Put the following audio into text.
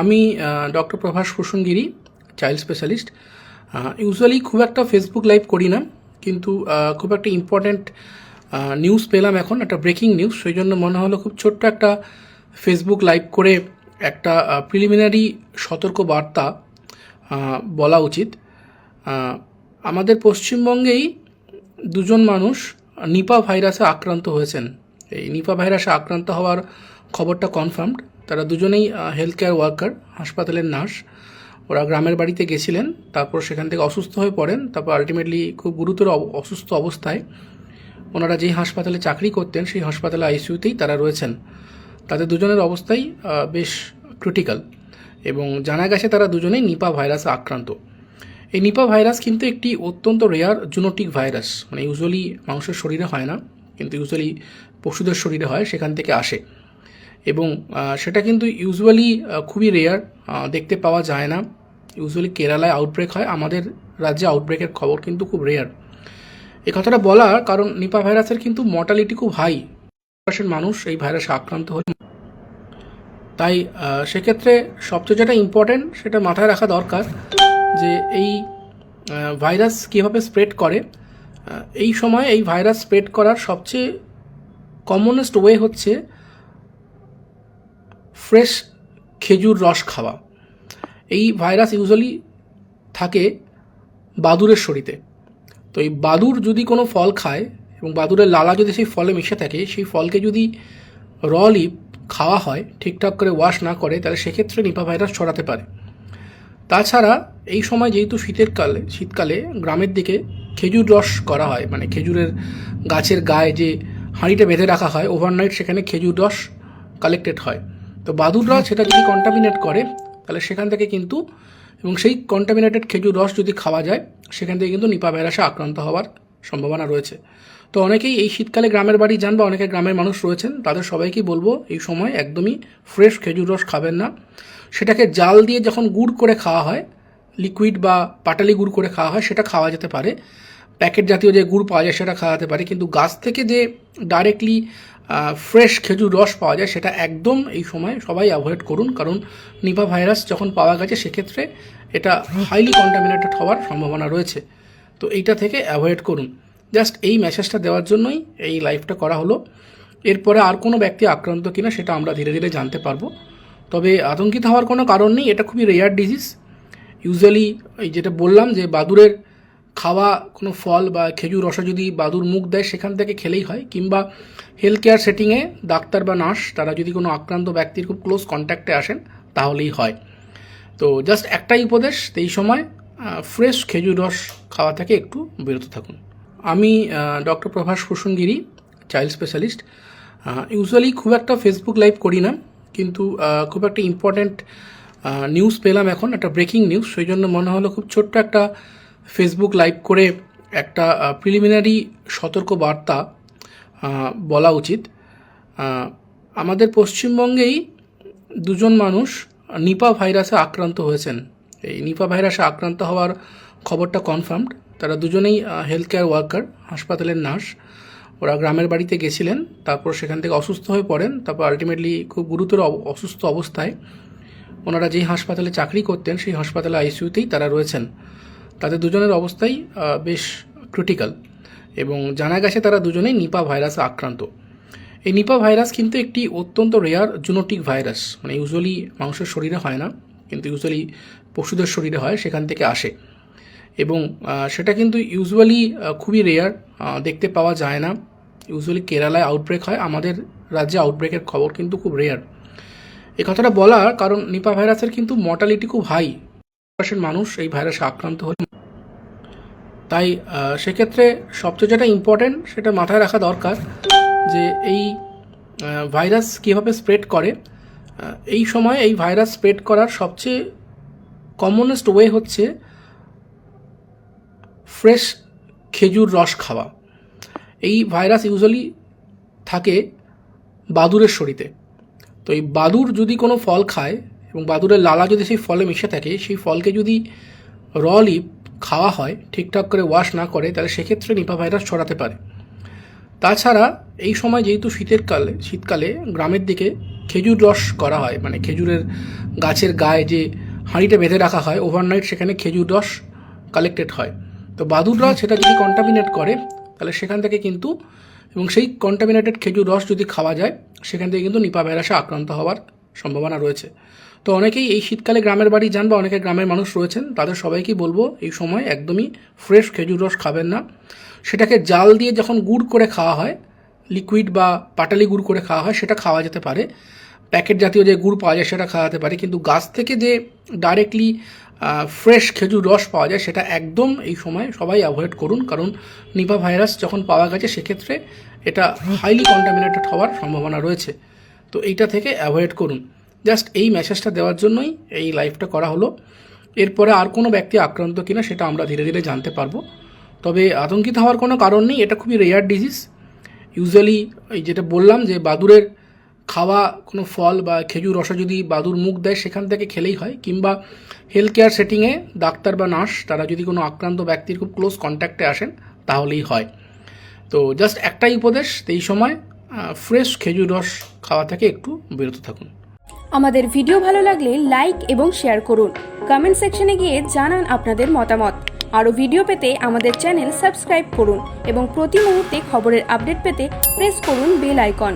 আমি doctor Prabhas Kusumgiri child specialist usually খুব একটা ফেসবুক লাইভ করি না, কিন্তু খুব একটা ইম্পর্ট্যান্ট নিউজ পেলাম এখন, একটা ব্রেকিং নিউজ সেই জন্য মনে হলো খুব ছোট্ট একটা ফেসবুক লাইভ করে একটা প্রিলিমিনারি সতর্ক বার্তা বলা উচিত। আমাদের পশ্চিমবঙ্গেই দুজন মানুষ নিপা ভাইরাসে আক্রান্ত হয়েছেন। এই নিপা ভাইরাসে আক্রান্ত হওয়ার খবরটা কনফার্মড তারা দুজনেই হেলথ কেয়ার ওয়ার্কার হাসপাতালের নার্স ওরা গ্রামের বাড়িতে গেছিলেন, তারপর সেখান থেকে অসুস্থ হয়ে পড়েন। তারপর আলটিমেটলি খুব গুরুতর অসুস্থ অবস্থায় ওনারা যেই হাসপাতালে চাকরি করতেন, সেই হাসপাতালে আইসিইউতেই তারা রয়েছেন। তাদের দুজনের অবস্থাই বেশ ক্রিটিক্যাল এবং জানা গেছে তারা দুজনেই নিপা ভাইরাসে আক্রান্ত। এই নিপা ভাইরাস কিন্তু একটি অত্যন্ত রেয়ার জুনোটিক ভাইরাস মানে ইউজুয়ালি মানুষের শরীরে হয় না, কিন্তু ইউজুয়ালি পশুদের শরীরে হয়, সেখান থেকে আসে। এবং সেটা কিন্তু ইউজুয়ালি খুবই রেয়ার দেখতে পাওয়া যায় না। ইউজুয়ালি কেরালায় আউটব্রেক হয়, আমাদের রাজ্যে আউটব্রেকের খবর কিন্তু খুব রেয়ার এই কথাটা বলার কারণ নিপা ভাইরাসের কিন্তু মর্টালিটি খুব হাই পার্সেন্ট মানুষ এই ভাইরাসে আক্রান্ত হলে তাই সেক্ষেত্রে সবচেয়ে যেটা ইম্পর্টেন্ট সেটা মাথায় রাখা দরকার যে এই ভাইরাস কীভাবে স্প্রেড করে। এই সময় এই ভাইরাস স্প্রেড করার সবচেয়ে কমনেস্ট ওয়ে হচ্ছে ফ্রেশ খেজুর রস খাওয়া। এই ভাইরাস ইউজুয়ালি থাকে বাদুরের শরীরে। তো এই বাদুর যদি কোনো ফল খায় এবং বাদুরের লালা যদি সেই ফলে মিশে থাকে, সেই ফলকে যদি রলি খাওয়া হয়, ঠিকঠাক করে ওয়াশ না করে, তাহলে সেক্ষেত্রে নিপা ভাইরাস ছড়াতে পারে। তাছাড়া এই সময় যেহেতু শীতের কালে, শীতকালে গ্রামের দিকে খেজুর রস করা হয় মানে খেজুরের গাছের গায়ে যে হাঁড়িটা বেঁধে রাখা হয় ওভারনাইট সেখানে খেজুর রস কালেক্টেড হয়। তো বাদুররা সেটা যদি কন্টামিনেট করে, তাহলে সেখান থেকে কিন্তু, এবং সেই কন্টামিনেটেড খেজুর রস যদি খাওয়া যায়, সেখান থেকে কিন্তু নিপা ভাইরাসে আক্রান্ত হওয়ার সম্ভাবনা রয়েছে। তো অনেকেই এই শীতকালে গ্রামের বাড়ি যান বা অনেকে গ্রামের মানুষ রয়েছেন, তাদের সবাইকেই বলব এই সময় একদমই ফ্রেশ খেজুর রস খাবেন না। সেটাকে জাল দিয়ে যখন গুড় করে খাওয়া হয় লিকুইড বা পাটালি গুড় করে খাওয়া হয়, সেটা খাওয়া যেতে পারে। প্যাকেট জাতীয় যে গুড় পাওয়া যায়, সেটা খাওয়াতে পারে। কিন্তু গাছ থেকে যে ডাইরেক্টলি ফ্রেশ খেজুর রস পাওয়া যায়, সেটা একদম এই সময় সবাই অ্যাভয়েড করুন। কারণ নিপা ভাইরাস যখন পাওয়া গেছে, সেক্ষেত্রে এটা হাইলি কন্টামিনেটেড হওয়ার সম্ভাবনা রয়েছে। তো এইটা থেকে অ্যাভয়েড করুন। জাস্ট এই মেসেজটা দেওয়ার জন্যই এই লাইভটা করা হলো। এরপরে আর কোনো ব্যক্তি আক্রান্ত কিনা, সেটা আমরা ধীরে ধীরে জানতে পারব। তবে আতঙ্কিত হওয়ার কোনো কারণ নেই, এটা খুবই রেয়ার ডিজিজ ইউজুয়ালি এই যেটা বললাম যে বাদুরের খাওয়া, কোনো ফল বা খেজুর রসা যদি বাদুর মুখ দেয়, সেখান থেকে খেলেই হয়। কিংবা হেলথ কেয়ার সেটিংয়ে ডাক্তার বা নার্স, তারা যদি কোনো আক্রান্ত ব্যক্তির খুব ক্লোজ কন্ট্যাক্টে আসেন, তাহলেই হয়। তো জাস্ট একটাই উপদেশ, এই সময় ফ্রেশ খেজুর রস খাওয়া থেকে একটু বিরত থাকুন। আমি doctor Prabhas Kusumgiri child specialist usually খুব একটা ফেসবুক লাইভ করি না, কিন্তু খুব একটা ইম্পর্ট্যান্ট নিউজ পেলাম এখন, একটা ব্রেকিং নিউজ সেই জন্য মনে হলো খুব ছোট্ট একটা ফেসবুক লাইভ করে একটা প্রিলিমিনারি সতর্ক বার্তা বলা উচিত। আমাদের পশ্চিমবঙ্গেই দুজন মানুষ নিপা ভাইরাসে আক্রান্ত হয়েছেন। এই নিপা ভাইরাসে আক্রান্ত হওয়ার খবরটা কনফার্মড তারা দুজনেই হেলথ কেয়ার ওয়ার্কার হাসপাতালের নার্স ওরা গ্রামের বাড়িতে গেছিলেন, তারপর সেখান থেকে অসুস্থ হয়ে পড়েন। তারপর আলটিমেটলি খুব গুরুতর অসুস্থ অবস্থায় ওনারা যেই হাসপাতালে চাকরি করতেন, সেই হাসপাতালে আইসিইউতেই তারা রয়েছেন। তাদের দুজনের অবস্থাই বেশ ক্রিটিক্যাল এবং জানা গেছে তারা দুজনেই নিপা ভাইরাসে আক্রান্ত। এই নিপা ভাইরাস কিন্তু একটি অত্যন্ত রেয়ার জুনোটিক ভাইরাস মানে ইউজুয়ালি মানুষের শরীরে হয় না, কিন্তু ইউজুয়ালি পশুদের শরীরে হয়, সেখান থেকে আসে। এবং সেটা কিন্তু ইউজুয়ালি খুবই রেয়ার দেখতে পাওয়া যায় না। ইউজুয়ালি কেরালায় আউটব্রেক হয়, আমাদের রাজ্যে আউটব্রেকের খবর কিন্তু খুব রেয়ার এই কথাটা বলার কারণ নিপা ভাইরাসের কিন্তু মর্টালিটি খুব হাই পার্সেন্ট মানুষ এই ভাইরাসে আক্রান্ত হলে তাই সেক্ষেত্রে সবচেয়ে যেটা ইম্পর্টেন্ট সেটা মাথায় রাখা দরকার যে এই ভাইরাস কীভাবে স্প্রেড করে। এই সময় এই ভাইরাস স্প্রেড করার সবচেয়ে কমনেস্ট ওয়ে হচ্ছে ফ্রেশ খেজুর রস খাওয়া। এই ভাইরাস ইউজুয়ালি থাকে বাদুরের শরীরে। তো এই বাদুর যদি কোনো ফল খায় এবং বাদুরের লালা যদি সেই ফলে মিশে থাকে, সেই ফলকে যদি রলি খাওয়া হয়, ঠিকঠাক করে ওয়াশ না করে, তাহলে সেক্ষেত্রে নিপা ভাইরাস ছড়াতে পারে। তাছাড়া এই সময় যেহেতু শীতের কালে, শীতকালে গ্রামের দিকে খেজুর রস করা হয় মানে খেজুরের গাছের গায়ে যে হাঁড়িটা বেঁধে রাখা হয় ওভারনাইট সেখানে খেজুর রস কালেক্টেড হয়। তো বাদুররা সেটা যদি কন্টামিনেট করে, তাহলে সেখান থেকে কিন্তু, এবং সেই কন্টামিনেটেড খেজুর রস যদি খাওয়া যায়, সেখান থেকে কিন্তু নিপা ভাইরাসে আক্রান্ত হওয়ার সম্ভাবনা রয়েছে। তো অনেকেই এই শীতকালে গ্রামের বাড়ি যান বা অনেকে গ্রামের মানুষ রয়েছেন, তাদের সবাইকেই বলব এই সময় একদমই ফ্রেশ খেজুর রস খাবেন না। সেটাকে জাল দিয়ে যখন গুড় করে খাওয়া হয় লিকুইড বা পাটালি গুড় করে খাওয়া হয়, সেটা খাওয়া যেতে পারে। প্যাকেট জাতীয় যে গুড় পাওয়া যায়, সেটা খাওয়াতে পারে। কিন্তু গাছ থেকে যে ডাইরেক্টলি ফ্রেশ খেজুর রস পাওয়া যায়, সেটা একদম এই সময় সবাই অ্যাভয়েড করুন। কারণ নিপা ভাইরাস যখন পাওয়া গেছে, সেক্ষেত্রে এটা হাইলি কন্টামিনেটেড হওয়ার সম্ভাবনা রয়েছে। তো এইটা থেকে অ্যাভয়েড করুন। জাস্ট এই মেসেজটা দেওয়ার জন্যই এই লাইভটা করা হলো। এরপরে আর কোনো ব্যক্তি আক্রান্ত কিনা সেটা আমরা ধীরে ধীরে জানতে পারব। তবে আতঙ্কিত হওয়ার কোনো কারণ নেই, এটা খুবই রেয়ার ডিজিজ ইউজুয়ালি এই যেটা বললাম যে বাদুরের খাওয়া, কোনো ফল বা খেজুর রসা যদি বাদুর মুখ দেয়, সেখান থেকে খেলেই হয়। কিংবা হেলথ কেয়ার সেটিংয়ে ডাক্তার বা নার্স, তারা যদি কোনো আক্রান্ত ব্যক্তির খুব ক্লোজ কন্ট্যাক্টে আসেন, তাহলেই হয়। তো জাস্ট একটাই উপদেশ এই সময় ফ্রেশ খেজুর রস খাওয়া থেকে একটু বিরত থাকুন। আমাদের ভিডিও ভালো লাগলে লাইক এবং শেয়ার করুন। কমেন্ট সেকশনে গিয়ে জানান আপনাদের মতামত। আরও ভিডিও পেতে আমাদের চ্যানেল সাবস্ক্রাইব করুন এবং প্রতি মুহূর্তে খবরের আপডেট পেতে প্রেস করুন বেল আইকন